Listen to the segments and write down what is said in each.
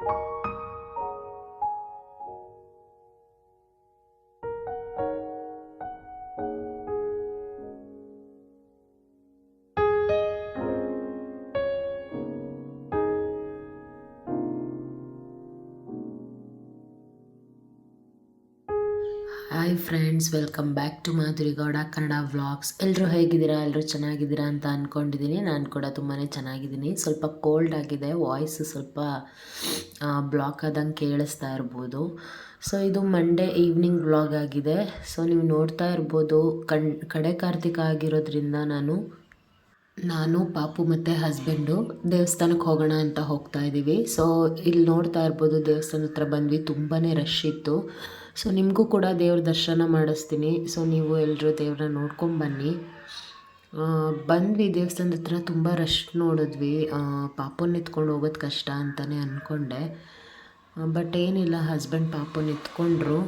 you hi friends welcome back to Madhuri Gowda Kannada vlogs ಎಲ್ಲರೂ ಹೇಗಿದ್ದೀರಾ? ಎಲ್ಲರೂ ಚೆನ್ನಾಗಿದ್ದೀರಾ ಅಂತ ಅಂದ್ಕೊಂಡಿದ್ದೀನಿ ನಾನು ಕೂಡ ತುಂಬಾ ಚೆನ್ನಾಗಿದ್ದೀನಿ. ಸ್ವಲ್ಪ ಕೋಲ್ಡ್ ಆಗಿದೆ. ವಾಯ್ಸ್ ಸ್ವಲ್ಪ ಬ್ಲಾಕ್ ಆದಂಗೆ ಕೇಳಿಸ್ತಾ ಇರ್ಬೋದು. ಸೊ ಇದು ಮಂಡೇ ಈವ್ನಿಂಗ್ ವ್ಲಾಗ್ ಆಗಿದೆ. ಸೊ ನೀವು ನೋಡ್ತಾ ಇರ್ಬೋದು. ಕಣ್, ಕಡೆ ಕಾರ್ತಿಕ ಆಗಿರೋದ್ರಿಂದ ನಾನು ನಾನು, ಪಾಪು ಮತ್ತು ಹಸ್ಬೆಂಡು ದೇವಸ್ಥಾನಕ್ಕೆ ಹೋಗೋಣ ಅಂತ ಹೋಗ್ತಾ ಇದ್ದೀವಿ. ಸೊ ಇಲ್ಲಿ ನೋಡ್ತಾ ಇರ್ಬೋದು ದೇವಸ್ಥಾನ ಹತ್ರ ಬಂದ್ವಿ. ತುಂಬಾ ರಶ್ ಇತ್ತು. ಸೊ ನಿಮಗೂ ಕೂಡ ದೇವ್ರ ದರ್ಶನ ಮಾಡಿಸ್ತೀನಿ. ಸೊ ನೀವು ಎಲ್ಲರೂ ದೇವ್ರನ್ನ ನೋಡ್ಕೊಂಬನ್ನಿ ಬಂದ್ವಿ ದೇವಸ್ಥಾನದ ಹತ್ರ, ತುಂಬ ರಶ್ ನೋಡಿದ್ವಿ. ಪಾಪುನ ಎತ್ಕೊಂಡು ಹೋಗೋದು ಕಷ್ಟ ಅಂತಲೇ ಅಂದ್ಕೊಂಡೆ ಬಟ್ ಏನಿಲ್ಲ ಹಸ್ಬೆಂಡ್ ಪಾಪು ಎತ್ಕೊಂಡ್ರು.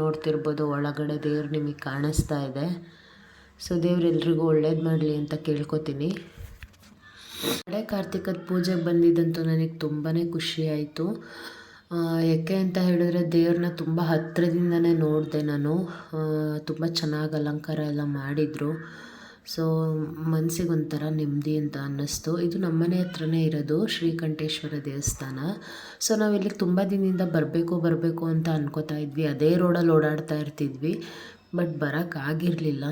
ನೋಡ್ತಿರ್ಬೋದು ಒಳಗಡೆ ದೇವ್ರು ನಿಮಗೆ ಕಾಣಿಸ್ತಾ ಇದೆ. ಸೊ ದೇವ್ರು ಎಲ್ರಿಗೂ ಒಳ್ಳೇದು ಮಾಡಲಿ ಅಂತ ಕೇಳ್ಕೊತೀನಿ. ಹಳೆ ಕಾರ್ತಿಕದ ಪೂಜೆಗೆ ಬಂದಿದ್ದಂತೂ ನನಗೆ ತುಂಬಾ ಖುಷಿ ಆಯಿತು. ಯಾಕೆ ಅಂತ ಹೇಳಿದ್ರೆ ದೇವ್ರನ್ನ ತುಂಬ ಹತ್ತಿರದಿಂದನೇ ನೋಡಿದೆ ನಾನು. ತುಂಬ ಚೆನ್ನಾಗಿ ಅಲಂಕಾರ ಎಲ್ಲ ಮಾಡಿದರು. ಸೊ ಮನ್ಸಿಗೆ ಒಂಥರ ನೆಮ್ಮದಿ ಅಂತ ಅನ್ನಿಸ್ತು. ಇದು ನಮ್ಮನೆ ಹತ್ರನೇ ಇರೋದು ಶ್ರೀಕಂಠೇಶ್ವರ ದೇವಸ್ಥಾನ. ಸೊ ನಾವು ಇಲ್ಲಿಗೆ ತುಂಬ ದಿನದಿಂದ ಬರಬೇಕು ಬರಬೇಕು ಅಂತ ಅನ್ಕೋತಾ ಇದ್ವಿ. ಅದೇ ರೋಡಲ್ಲಿ ಓಡಾಡ್ತಾ ಇರ್ತಿದ್ವಿ, ಬಟ್ ಬರೋಕ್ಕಾಗಿರಲಿಲ್ಲ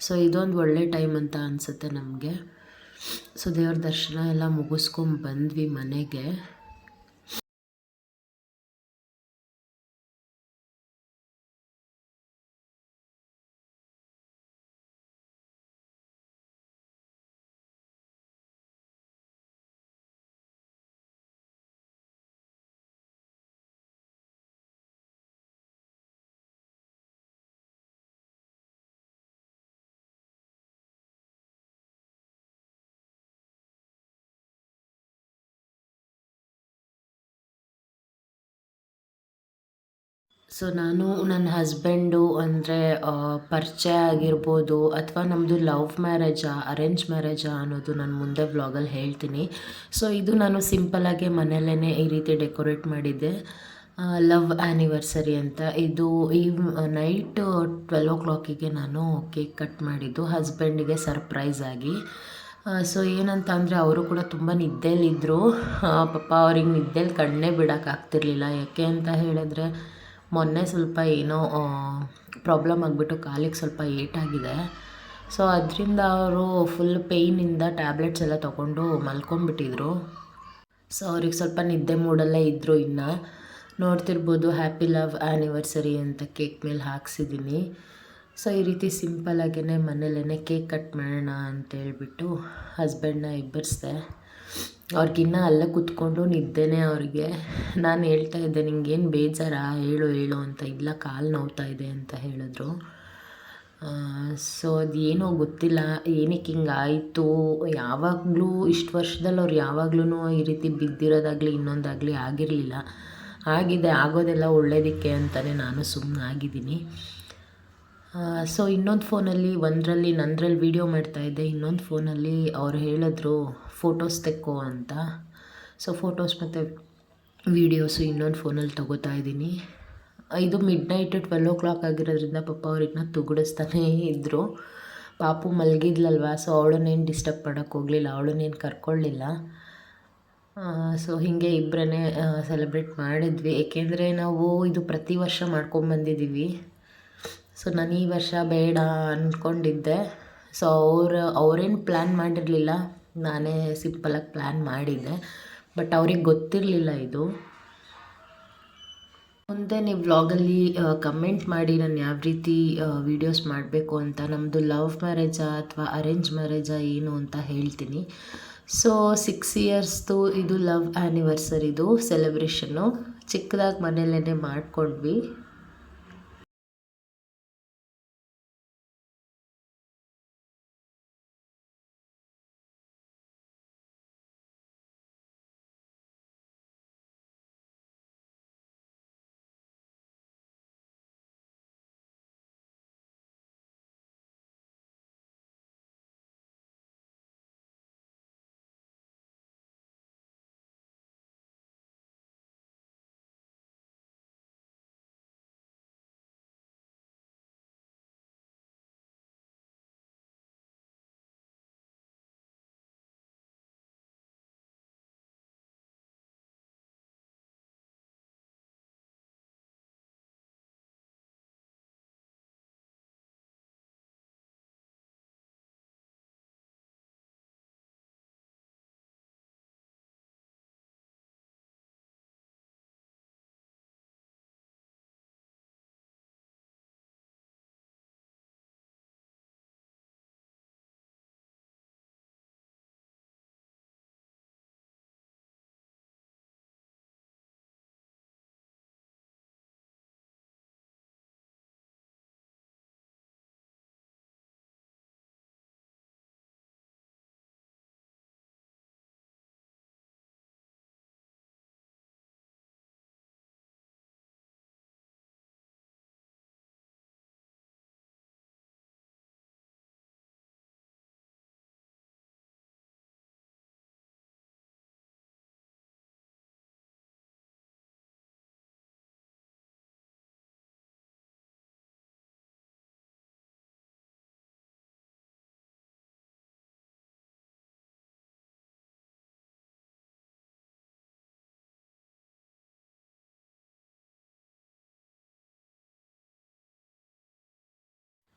ಸೊ ಇದೊಂದು ಒಳ್ಳೆ ಟೈಮ್ ಅಂತ ಅನಿಸುತ್ತೆ ನಮಗೆ. ಸೊ ದೇವ್ರ ದರ್ಶನ ಎಲ್ಲ ಮುಗಿಸ್ಕೊಂಡು ಬಂದ್ವಿ ಮನೆಗೆ. ಸೊ ನಾನು ನನ್ನ ಹಸ್ಬೆಂಡು ಅಂದರೆ ಪರಿಚಯ ಆಗಿರ್ಬೋದು ಅಥವಾ ನಮ್ಮದು ಲವ್ ಮ್ಯಾರೇಜಾ ಅರೇಂಜ್ ಮ್ಯಾರೇಜಾ ಅನ್ನೋದು ನಾನು ಮುಂದೆ ವ್ಲಾಗಲ್ಲಿ ಹೇಳ್ತೀನಿ. ಸೊ ಇದು ನಾನು ಸಿಂಪಲ್ಲಾಗಿ ಮನೆಯಲ್ಲೇ ಈ ರೀತಿ ಡೆಕೋರೇಟ್ ಮಾಡಿದ್ದೆ. ಲವ್ ಆ್ಯನಿವರ್ಸರಿ ಅಂತ. ಇದು ಈ ನೈಟ್ ಟ್ವೆಲ್ ಓ ಕ್ಲಾಕಿಗೆ ನಾನು ಕೇಕ್ ಕಟ್ ಮಾಡಿದ್ದು ಹಸ್ಬೆಂಡಿಗೆ ಸರ್ಪ್ರೈಸ್ ಆಗಿ. ಸೊ ಏನಂತ ಅಂದರೆ ಅವರು ಕೂಡ ತುಂಬ ನಿದ್ದೆಯಲ್ಲಿದ್ದರು ಪಾಪ ಅವ್ರಿಗೆ ನಿದ್ದೆಲಿ ಕಣ್ಣೇ ಬಿಡೋಕ್ಕಾಗ್ತಿರ್ಲಿಲ್ಲ ಯಾಕೆ ಅಂತ ಹೇಳಿದ್ರೆ ಮೊನ್ನೆ ಸ್ವಲ್ಪ ಏನೋ ಪ್ರಾಬ್ಲಮ್ ಆಗಿಬಿಟ್ಟು ಕಾಲಿಗೆ ಸ್ವಲ್ಪ ಏಟಾಗಿದೆ. ಸೊ ಅದರಿಂದ ಅವರು ಫುಲ್ ಪೇಯ್ನಿಂದ ಟ್ಯಾಬ್ಲೆಟ್ಸ್ ಎಲ್ಲ ತೊಗೊಂಡು ಮಲ್ಕೊಂಡ್ಬಿಟ್ಟಿದ್ರು. ಸೊ ಅವ್ರಿಗೆ ಸ್ವಲ್ಪ ನಿದ್ದೆ ಮೂಡಲ್ಲೇ ಇದ್ದರು ಇನ್ನು. ನೋಡ್ತಿರ್ಬೋದು ಹ್ಯಾಪಿ ಲವ್ ಆ್ಯನಿವರ್ಸರಿ ಅಂತ ಕೇಕ್ ಮೇಲೆ ಹಾಕ್ಸಿದ್ದೀನಿ ಸೊ ಈ ರೀತಿ ಸಿಂಪಲಾಗೇ ಮನೇಲೇ ಕೇಕ್ ಕಟ್ ಮಾಡೋಣ ಅಂತೇಳ್ಬಿಟ್ಟು ಹಸ್ಬೆಂಡನ್ನ ಇಬ್ಬರಿಸ್ದೆ ಅವ್ರಿಗಿನ್ನ ಅಲ್ಲೇ ಕೂತ್ಕೊಂಡು ನಿದ್ದೆನೇ ಅವ್ರಿಗೆ. ನಾನು ಹೇಳ್ತಾ ಇದ್ದೆ, ನಿಂಗೇನು ಬೇಜಾರಾ? ಹೇಳು ಹೇಳು ಅಂತ. ಇಲ್ಲ, ಕಾಲು ನೋವ್ತಾ ಇದೆ ಅಂತ ಹೇಳಿದ್ರು. ಸೊ ಅದು ಏನೋ ಗೊತ್ತಿಲ್ಲ. ಏನಕ್ಕೆ ಹಿಂಗೆ ಆಯಿತು ಯಾವಾಗಲೂ ಇಷ್ಟು ವರ್ಷದಲ್ಲಿ ಅವ್ರು ಯಾವಾಗ್ಲೂ ಈ ರೀತಿ ಬಿದ್ದಿರೋದಾಗಲಿ, ಇನ್ನೊಂದಾಗಲಿ ಆಗಿರಲಿಲ್ಲ. ಆಗಿದೆ, ಆಗೋದೆಲ್ಲ ಒಳ್ಳೇದಕ್ಕೆ ಅಂತಲೇ ನಾನು ಸುಮ್ಮನೆ ಆಗಿದ್ದೀನಿ ಸೊ ಇನ್ನೊಂದು ಫೋನಲ್ಲಿ ಒಂದರಲ್ಲಿ, ನಂದ್ರಲ್ಲಿ ವೀಡಿಯೋ ಮಾಡ್ತಾಯಿದ್ದೆ ಇನ್ನೊಂದು ಫೋನಲ್ಲಿ ಅವ್ರು ಹೇಳಿದ್ರು ಫೋಟೋಸ್ ತೆಕ್ಕೋ ಅಂತ. ಸೊ ಫೋಟೋಸ್ ಮತ್ತು ವೀಡಿಯೋಸು ಇನ್ನೊಂದು ಫೋನಲ್ಲಿ ತೊಗೋತಾ ಇದ್ದೀನಿ. ಇದು midnight twelve o'clock ಆಗಿರೋದ್ರಿಂದ ಪಾಪ ಅವ್ರನ್ನ ತುಗುಡಿಸ್ತಾನೇ ಇದ್ದರು ಪಾಪು ಮಲಗಿದ್ಲಲ್ವಾ ಸೊ ಅವಳನ್ನೇನು ಡಿಸ್ಟರ್ಬ್ ಮಾಡೋಕ್ಕೆ ಹೋಗಲಿಲ್ಲ ಅವಳನ್ನೇನು ಕರ್ಕೊಳ್ಳಿಲ್ಲ ಸೊ ಹೀಗೆ ಇಬ್ಬರೇ ಸೆಲೆಬ್ರೇಟ್ ಮಾಡಿದ್ವಿ. ಏಕೆಂದರೆ ನಾವು ಇದು ಪ್ರತಿ ವರ್ಷ ಮಾಡ್ಕೊಂಬಂದಿದ್ದೀವಿ ಸೊ ನಾನು ಈ ವರ್ಷ ಬೇಡ ಅಂದ್ಕೊಂಡಿದ್ದೆ ಸೊ ಅವರು, ಅವರೇನು ಪ್ಲ್ಯಾನ್ ಮಾಡಿರಲಿಲ್ಲ. ನಾನೇ ಸಿಂಪಲಾಗಿ ಪ್ಲ್ಯಾನ್ ಮಾಡಿದ್ದೆ. ಬಟ್ ಅವ್ರಿಗೆ ಗೊತ್ತಿರಲಿಲ್ಲ ಇದು. ಮುಂದೆ ನೀವು ವ್ಲಾಗಲ್ಲಿ ಕಮೆಂಟ್ ಮಾಡಿ ನಾನು ಯಾವ ರೀತಿ ವೀಡಿಯೋಸ್ ಮಾಡಬೇಕು ಅಂತ ನಮ್ಮದು ಲವ್ ಮ್ಯಾರೇಜಾ ಅಥವಾ ಅರೇಂಜ್ ಮ್ಯಾರೇಜಾ ಏನು ಅಂತ ಹೇಳ್ತೀನಿ. ಸೊ ಸಿಕ್ಸ್ ಇಯರ್ಸ್ದು ಇದು ಲವ್ ಆ್ಯನಿವರ್ಸರಿದು ಸೆಲೆಬ್ರೇಷನ್ನು ಚಿಕ್ಕದಾಗಿ ಮನೆಯಲ್ಲೇ ಮಾಡಿಕೊಂಡ್ವಿ.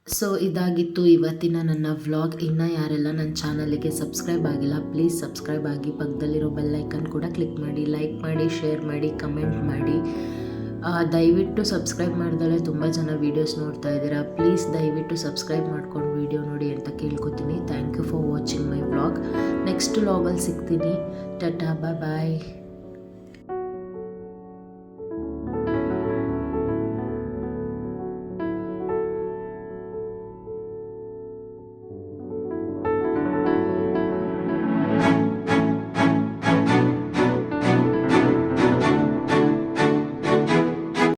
ಸೊ ಇದಾಗಿತ್ತು ಇವತ್ತಿನ ನನ್ನ ವ್ಲಾಗ್. ಇನ್ನು ಯಾರೆಲ್ಲ ನನ್ನ ಚಾನಲಿಗೆ ಸಬ್ಸ್ಕ್ರೈಬ್ ಆಗಿಲ್ಲ, ಪ್ಲೀಸ್ ಸಬ್ಸ್ಕ್ರೈಬ್ ಆಗಿ. ಪಕ್ಕದಲ್ಲಿರೋ ಬೆಲ್ಲೈಕನ್ ಕೂಡ ಕ್ಲಿಕ್ ಮಾಡಿ ಲೈಕ್ ಮಾಡಿ ಶೇರ್ ಮಾಡಿ ಕಮೆಂಟ್ ಮಾಡಿ. ದಯವಿಟ್ಟು ಸಬ್ಸ್ಕ್ರೈಬ್ ಮಾಡಿದಳೆ ತುಂಬ ಜನ ವೀಡಿಯೋಸ್ ನೋಡ್ತಾ ಇದ್ದೀರಾ. ಪ್ಲೀಸ್ ದಯವಿಟ್ಟು ಸಬ್ಸ್ಕ್ರೈಬ್ ಮಾಡ್ಕೊಂಡು ವೀಡಿಯೋ ನೋಡಿ ಅಂತ ಕೇಳ್ಕೊತೀನಿ. Thank you for watching my vlog next ವ್ಲಾಗಲ್ಲಿ ಸಿಗ್ತೀನಿ. ಟಟಾ ಬಾಯ್ ಬಾಯ್